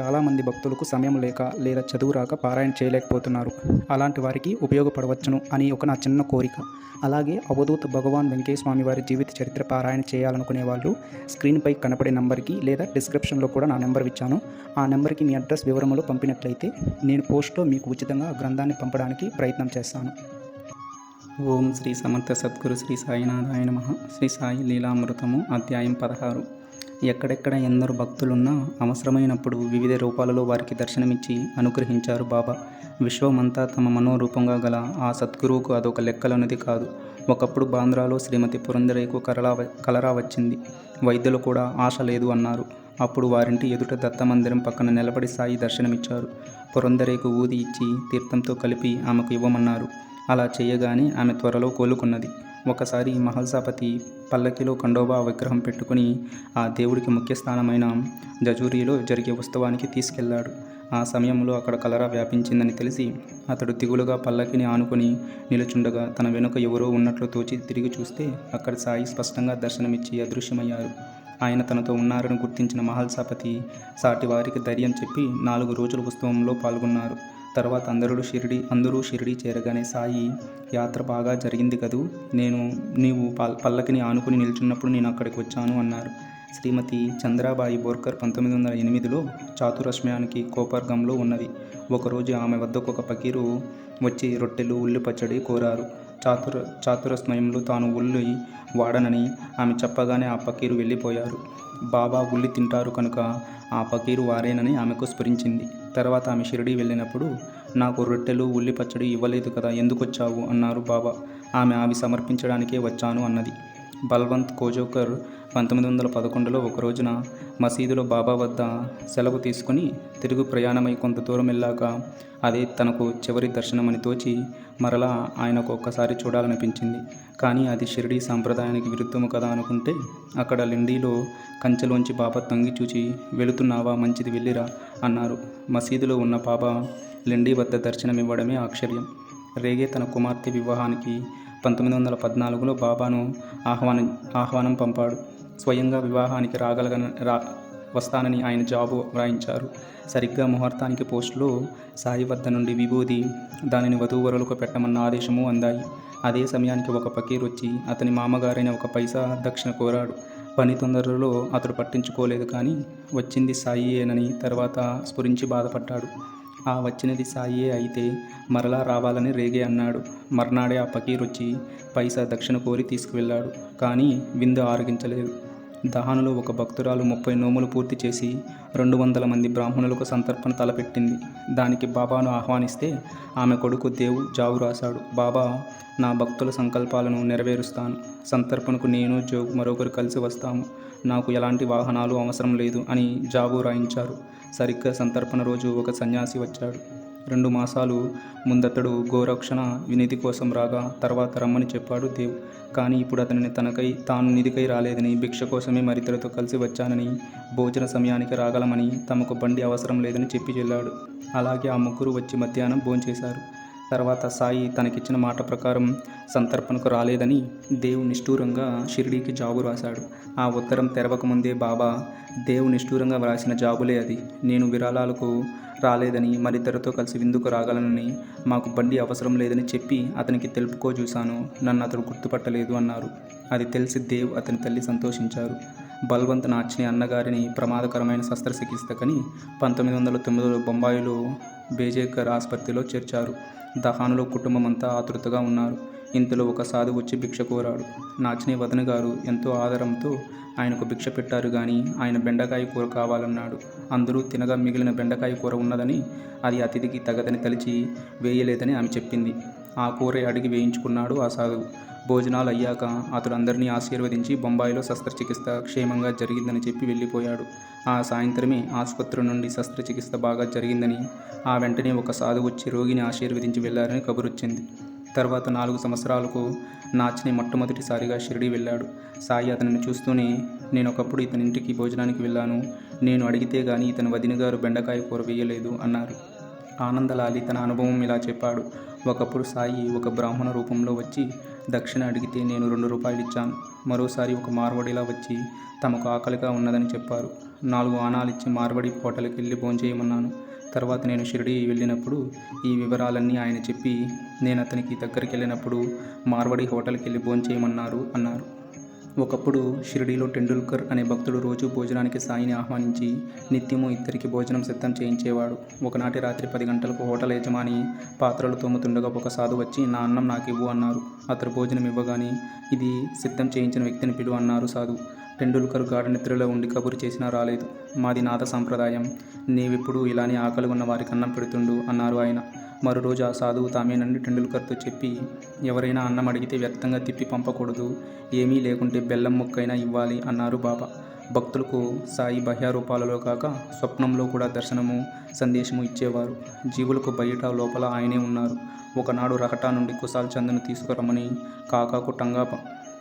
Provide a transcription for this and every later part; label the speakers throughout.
Speaker 1: చాలామంది భక్తులకు సమయం లేక లేదా చదువు రాక పారాయణ చేయలేకపోతున్నారు. అలాంటి వారికి ఉపయోగపడవచ్చును అని ఒక నా చిన్న కోరిక. అలాగే అవధూత భగవాన్ వెంకయ్య స్వామి వారి జీవిత చరిత్ర పారాయణ చేయాలనుకునే వాళ్ళు స్క్రీన్పై కనపడే నంబర్కి లేదా డిస్క్రిప్షన్లో కూడా నా నెంబర్ ఇచ్చాను. ఆ నెంబర్కి మీ అడ్రస్ వివరములు పంపినట్లయితే నేను పోస్ట్లో మీకు ఉచితంగా ఆ గ్రంథాన్ని పంపడానికి ప్రయత్నం చేస్తాను. ఓం శ్రీ సమర్థ సద్గురు శ్రీ సాయినాథాయ నమ. శ్రీ సాయి లీలామృతము అధ్యాయం పదహారు. ఎక్కడెక్కడ ఎందరు భక్తులున్నా అవసరమైనప్పుడు వివిధ రూపాలలో వారికి దర్శనమిచ్చి అనుగ్రహించారు బాబా. విశ్వమంతా తమ మనోరూపంగా గల ఆ సద్గురువుకు అదొక లెక్కలన్నది కాదు. ఒకప్పుడు బాంద్రాలో శ్రీమతి పురందరేకు కలరా కలరా వచ్చింది. వైద్యులు కూడా ఆశ లేదు అన్నారు. అప్పుడు వారింటి ఎదుట దత్తమందిరం పక్కన నిలబడి సాయి దర్శనమిచ్చారు. పురందరేకు ఊది ఇచ్చి తీర్థంతో కలిపి ఆమెకు ఇవ్వమన్నారు. అలా చేయగానే ఆమె త్వరలో కోలుకున్నది. ఒకసారి మహల్సాపతి పల్లకిలో ఖండోబా విగ్రహం పెట్టుకుని ఆ దేవుడికి ముఖ్య స్థానమైన జజూరిలో జరిగే ఉత్సవానికి తీసుకెళ్ళాడు. ఆ సమయంలో అక్కడ కలరా వ్యాపించిందని తెలిసి అతడు దిగులుగా పల్లకిని ఆనుకుని నిలుచుండగా తన వెనుక ఎవరో ఉన్నట్లు తోచి తిరిగి చూస్తే అక్కడ సాయి స్పష్టంగా దర్శనమిచ్చి అదృశ్యమయ్యారు. ఆయన తనతో ఉన్నారని గుర్తించిన మహల్సాపతి సాటి వారికి ధైర్యం చెప్పి నాలుగు రోజుల ఉత్సవంలో పాల్గొన్నారు. తర్వాత అందరూ షిరిడి అందరూ షిరిడి చేరగానే సాయి యాత్ర బాగా జరిగింది కదూ? నేను నీవు పల్లకిని ఆనుకుని నిల్చున్నప్పుడు నేను అక్కడికి వచ్చాను అన్నారు. శ్రీమతి చంద్రాబాయి బోర్కర్ పంతొమ్మిది వందల ఎనిమిదిలో చాతురస్మ్యానికి కోపర్గంలో ఉన్నది. ఒకరోజు ఆమె వద్దకు ఒక పకీరు వచ్చి రొట్టెలు ఉల్లి పచ్చడి కోరారు. చాతుర చాతురస్మయంలో తాను ఉల్లి వాడనని ఆమె చెప్పగానే ఆ పకీరు వెళ్ళిపోయారు. బాబా ఉల్లి తింటారు కనుక ఆ పకీరు వారేనని ఆమెకు స్ఫురించింది. తర్వాత ఆమె షిరిడి వెళ్ళినప్పుడు నాకు రొట్టెలు ఉల్లి పచ్చడి ఇవ్వలేదు కదా ఎందుకు వచ్చావు అన్నారు బాబా. ఆమె అవి సమర్పించడానికే వచ్చాను అన్నది. బల్వంత్ కోజోకర్ పంతొమ్మిది వందల పదకొండులో ఒక రోజున మసీదులో బాబా వద్ద సెలవు తీసుకుని తిరుగు ప్రయాణమై కొంత దూరం వెళ్ళాక అదే తనకు చివరి దర్శనమని తోచి మరలా ఆయనకు ఒక్కసారి చూడాలనిపించింది. కానీ అది షిరిడీ సాంప్రదాయానికి విరుద్ధము కదా అనుకుంటే అక్కడ లిండీలో కంచెలోంచి బాబా తొంగి చూచి వెళుతున్నావా? మంచిది వెళ్ళిరా అన్నారు. మసీదులో ఉన్న బాబా లిండీ వద్ద దర్శనమివ్వడమే ఆశ్చర్యం. రేగే తన కుమార్తె వివాహానికి పంతొమ్మిది వందల పద్నాలుగులో బాబాను ఆహ్వానం ఆహ్వానం పంపాడు. స్వయంగా వివాహానికి రాగలగన రా వస్తానని ఆయన జాబు వ్రాయించారు. సరిగ్గా ముహూర్తానికి పోస్టులో సాయి వద్ద నుండి విభూది దానిని వధూవరులకు పెట్టమన్న ఆదేశము అందాయి. అదే సమయానికి ఒక పకీర్ వచ్చి అతని మామగారైన ఒక పైసా దక్షిణ కోరాడు. పని తొందరలో అతడు పట్టించుకోలేదు కానీ వచ్చింది సాయియేనని తర్వాత స్ఫురించి బాధపడ్డాడు. ఆ వచ్చినది సాయియే అయితే మరలా రావాలని రేగే అన్నాడు. మర్నాడే ఆ పకీర్ వచ్చి పైసా దక్షిణ కోరి తీసుకువెళ్ళాడు. కానీ విందు ఆరగించలేదు. దహానులో ఒక భక్తురాలు ముప్పై నోములు పూర్తి చేసి రెండు వందల మంది బ్రాహ్మణులకు సంతర్పణ తలపెట్టింది. దానికి బాబాను ఆహ్వానిస్తే ఆమె కొడుకు దేవు జావు రాశాడు. బాబా నా భక్తుల సంకల్పాలను నెరవేరుస్తాను. సంతర్పణకు నేను జోగు మరొకరు కలిసి వస్తాము. నాకు ఎలాంటి వాహనాలు అవసరం లేదు అని జాబు రాయించారు. సరిగ్గా సంతర్పణ రోజు ఒక సన్యాసి వచ్చాడు. రెండు మాసాలు ముందతడు గోరక్షణ వినిధి కోసం రాగా తర్వాత రమ్మని చెప్పాడు దేవ్. కానీ ఇప్పుడు అతనిని తనకై తాను నిధికై రాలేదని భిక్ష కోసమే మరిద్దరితో కలిసి వచ్చానని భోజన సమయానికి రాగలమని తమకు బండి అవసరం లేదని చెప్పి వెళ్ళాడు అలాగే ఆ ముగ్గురు వచ్చి మధ్యాహ్నం భోంచేశారు. తర్వాత సాయి తనకిచ్చిన మాట ప్రకారం సంతర్పణకు రాలేదని దేవు నిష్ఠూరంగా షిరిడీకి జాబు రాశాడు. ఆ ఉత్తరం తెరవకముందే బాబా దేవు నిష్ఠూరంగా వ్రాసిన జాబులే అది. నేను విరాళాలకు రాలేదని మరిద్దరితో కలిసి విందుకు రాగలనని మాకు బండి అవసరం లేదని చెప్పి అతనికి తెలుపుకో చూశాను. నన్ను అతడు గుర్తుపట్టలేదు అన్నారు. అది తెలిసి దేవ్ అతని తల్లి సంతోషించారు. బల్వంత్ నాచ్ని అన్నగారిని ప్రమాదకరమైన శస్త్రచికిత్సకని పంతొమ్మిది వందల తొమ్మిదిలో బొంబాయిలో బేజేకర్ ఆసుపత్రిలో చేర్చారు. దహానులో కుటుంబం అంతా ఆతృతగా ఉన్నారు. ఇంతలో ఒక సాధు వచ్చి భిక్ష కోరాడు. నాచిని వదన గారు ఎంతో ఆదరంతో ఆయనకు భిక్ష పెట్టారు కానీ ఆయన బెండకాయ కూర కావాలన్నాడు. అందరూ తినగా మిగిలిన బెండకాయ కూర ఉన్నదని అది అతిథికి తగదని తలిచి వేయలేదని ఆమె చెప్పింది. ఆ కూర అడిగి వేయించుకున్నాడు ఆ సాధువు. భోజనాలు అయ్యాక అతడు అందరినీ ఆశీర్వదించి బొంబాయిలో శస్త్రచికిత్స క్షేమంగా జరిగిందని చెప్పి వెళ్ళిపోయాడు. ఆ సాయంత్రమే ఆసుపత్రి నుండి శస్త్రచికిత్స బాగా జరిగిందని ఆ వెంటనే ఒక సాధువు వచ్చి రోగిని ఆశీర్వదించి వెళ్ళారని కబురొచ్చింది. తర్వాత నాలుగు సంవత్సరాలకు నాచిని మొట్టమొదటిసారిగా షిరిడి వెళ్ళాడు. సాయి అతనిని చూస్తూనే నేను ఒకప్పుడు ఇతని ఇంటికి భోజనానికి వెళ్ళాను. నేను అడిగితే గాని ఇతని వదినగారు బెండకాయ కూర వేయలేదు అన్నారు. ఆనందలాలి తన అనుభవం ఇలా చెప్పాడు. ఒకప్పుడు సాయి ఒక బ్రాహ్మణ రూపంలో వచ్చి దక్షిణ అడిగితే నేను రెండు రూపాయలు ఇచ్చాను మరోసారి ఒక మార్వడిలా వచ్చి తమకు ఆకలిగా ఉన్నదని చెప్పారు. నాలుగు ఆనాలిచ్చి మార్వడి హోటల్కి వెళ్ళి భోంచేయమన్నాను. తర్వాత నేను షిరిడి వెళ్ళినప్పుడు ఈ వివరాలన్నీ ఆయన చెప్పి నేను అతనికి దగ్గరికి వెళ్ళినప్పుడు మార్వడి హోటల్కి వెళ్ళి భోంచేయమన్నారు అన్నారు. ఒకప్పుడు షిరిడీలో టెండూల్కర్ అనే భక్తుడు రోజు భోజనానికి సాయిని ఆహ్వానించి నిత్యము ఇద్దరికి భోజనం సిద్ధం చేయించేవాడు. ఒకనాటి రాత్రి పది గంటలకు హోటల్ యజమాని పాత్రలు తోముతుండగా ఒక సాధు వచ్చి నా అన్నం నాకు ఇవ్వు అన్నారు. అతడు భోజనం ఇవ్వగానే ఇది సిద్ధం చేయించిన వ్యక్తిని పిలువు అన్నారు సాధు టెండూల్కర్ గాఢ నిద్రలో ఉండి కబురు చేసినా రాలేదు. మాది నాద సాంప్రదాయం. నీవిప్పుడు ఇలానే ఆకలి ఉన్న వారికి అన్నం పెడుతుండు అన్నారు ఆయన. మరో రోజు ఆ సాధువు తామేనని టెండూల్కర్తో చెప్పి ఎవరైనా అన్నం అడిగితే వ్యర్థంగా తిప్పి పంపకూడదు ఏమీ లేకుంటే బెల్లం ముక్కైనా ఇవ్వాలి అన్నారు బాబా. భక్తులకు సాయి బాహ్యరూపాలలో కాక స్వప్నంలో కూడా దర్శనము సందేశము ఇచ్చేవారు. జీవులకు బయట లోపల ఆయనే ఉన్నారు. ఒకనాడు రహటా నుండి కుశాల్ చంద్ను తీసుకురమ్మని కాకాకు టంగా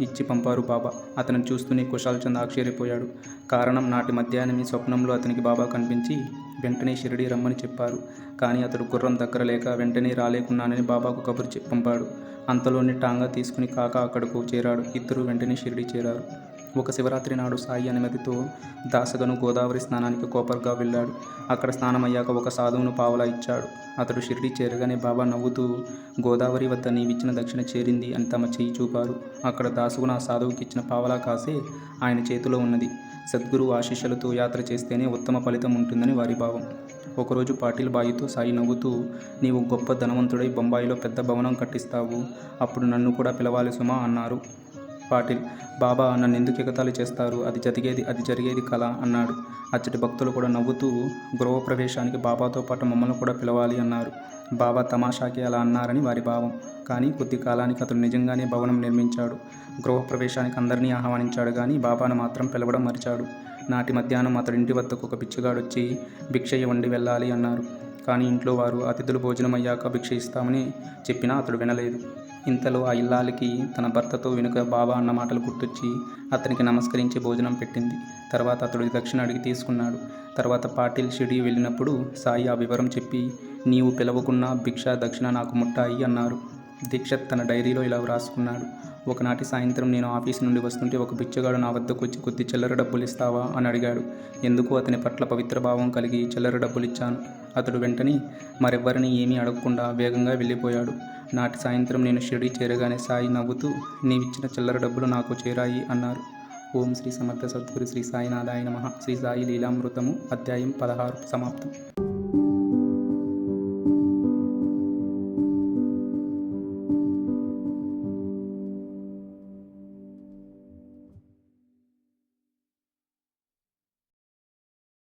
Speaker 1: ఇచ్చి పంపారు బాబా. అతను చూస్తూనే కుశాల్ చంద్ ఆశ్చర్యపోయాడు. కారణం నాటి మధ్యాహ్నమే స్వప్నంలో అతనికి బాబా కనిపించి వెంటనే షిరిడి రమ్మని చెప్పారు. కానీ అతడు గుర్రం దగ్గర లేక వెంటనే రాలేకున్నానని బాబాకు కబురు చెప్పి పంపాడు. అంతలోని టాంగా తీసుకుని కాక అక్కడకు చేరాడు. ఇద్దరు వెంటనే షిరిడి చేరారు. ఒక శివరాత్రి నాడు సాయి అనుమతితో దాసగను గోదావరి స్నానానికి కోపర్గా వెళ్ళాడు. అక్కడ స్నానమయ్యాక ఒక సాధువును పావలా ఇచ్చాడు. అతడు షిరిడి చేరగానే బాబా నవ్వుతూ గోదావరి వద్ద నీవిచ్చిన దక్షిణ చేరింది అని తమ చేయి చూపారు. అక్కడ దాసుగును ఆ సాధువుకి ఇచ్చిన పావలా కాసే ఆయన చేతిలో ఉన్నది. సద్గురు ఆశీస్సులతో యాత్ర చేస్తేనే ఉత్తమ ఫలితం ఉంటుందని వారి భావం. ఒకరోజు పాటిల్ బాయితో సాయి నవ్వుతూ నీవు గొప్ప ధనవంతుడై బొంబాయిలో పెద్ద భవనం కట్టిస్తావు. అప్పుడు నన్ను కూడా పిలవాలి సుమా అన్నారు. పాటిల్. బాబా నన్ను ఎందుకు ఎగతాళి చేస్తారు? అది జరిగేది అది జరిగేది కళ అన్నాడు. అచ్చటి భక్తులు కూడా నవ్వుతూ గృహప్రవేశానికి బాబాతో పాటు మమ్మల్ని కూడా పిలవాలి అన్నారు. బాబా తమాషాకి అలా అన్నారని వారి భావం. కానీ కొద్ది కాలానికి అతడు నిజంగానే భవనం నిర్మించాడు. గృహప్రవేశానికి అందరినీ ఆహ్వానించాడు కానీ బాబాను మాత్రం పిలవడం మరిచాడు. నాటి మధ్యాహ్నం అతడి ఇంటి వద్దకు ఒక బిచ్చగాడు వచ్చి భిక్ష వండి వెళ్ళాలి అన్నారు. కానీ ఇంట్లో వారు అతిథులు భోజనం అయ్యాక భిక్ష ఇస్తామని చెప్పినా అతడు వినలేదు. ఇంతలో ఆ ఇల్లాలికి తన భర్తతో వెనుక బాబా అన్న మాటలు గుర్తొచ్చి అతనికి నమస్కరించి భోజనం పెట్టింది. తర్వాత అతడు దక్షిణ అడిగి తీసుకున్నాడు. తర్వాత పాటిల్ షిడి వెళ్ళినప్పుడు సాయి ఆ వివరం చెప్పి నీవు పిలవకున్న భిక్ష దక్షిణ నాకు ముట్టాయి అన్నారు. దీక్షత్ తన డైరీలో ఇలా వ్రాసుకున్నాడు. ఒకనాటి సాయంత్రం నేను ఆఫీస్ నుండి వస్తుంటే ఒక బిచ్చగాడు నా వద్దకు వచ్చి కొద్ది చిల్లర డబ్బులు ఇస్తావా అని అడిగాడు. ఎందుకు? అతని పట్ల పవిత్ర భావం కలిగి చిల్లర డబ్బులు ఇచ్చాను అతడు వెంటనే మరెవ్వరిని ఏమీ అడగకుండా వేగంగా వెళ్ళిపోయాడు. నాటి సాయంత్రం నేను షిరిడి చేరగానే సాయి నవ్వుతూ నీవిచ్చిన చిల్లర డబ్బులు నాకు చేరాయి అన్నారు. ఓం శ్రీ సమర్థ సద్గురు శ్రీ సాయినాథాయ మహా శ్రీ సాయి లీలామృతము అధ్యాయం పదహారు. సమాప్తం.